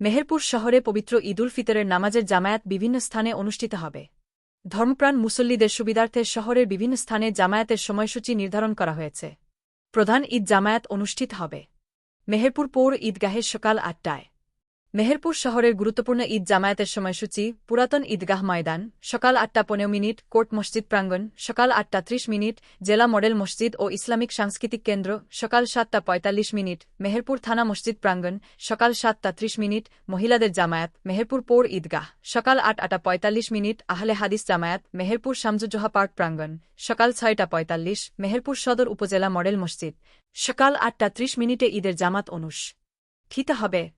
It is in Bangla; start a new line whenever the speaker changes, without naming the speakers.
মেহেরপুর শহরে পবিত্র ঈদুল ফিতরের নামাজের জামায়াত বিভিন্ন স্থানে অনুষ্ঠিত হবে। ধর্মপ্রাণ মুসল্লিদের সুবিধার্থে শহরের বিভিন্ন স্থানে জামায়াতের সময়সূচি নির্ধারণ করা হয়েছে। প্রধান ঈদ জামায়াত অনুষ্ঠিত হবে। মেহেরপুর পৌর ঈদগাহের সকাল আটটায়। মেহেরপুর শহরের গুরুত্বপূর্ণ ঈদ জামায়াতের সময়সূচি, পুরাতন ঈদগাহ ময়দান, সকাল আটটা পনেরো মিনিট, কোর্ট মসজিদ প্রাঙ্গণ, সকাল আটটা ত্রিশ মিনিট, জেলা মডেল মসজিদ ও ইসলামিক সাংস্কৃতিক কেন্দ্র, সকাল সাতটা পঁয়তাল্লিশ মিনিট, মেহেরপুর থানা মসজিদ প্রাঙ্গণ, সকাল সাতটা ত্রিশ মিনিট, মহিলাদের জামায়াত, মেহেরপুর পৌর ঈদগাহ, সকাল আট আটা পঁয়তাল্লিশ মিনিট, আহলে হাদিস জামায়াত, মেহেরপুর শামজুজোহা পার্ক প্রাঙ্গণ, সকাল ছয়টা পঁয়তাল্লিশ, মেহেরপুর সদর উপজেলা মডেল মসজিদ, সকাল আটটা ত্রিশ মিনিটে ঈদের জামাত অনুষ। ঠিতে হবে।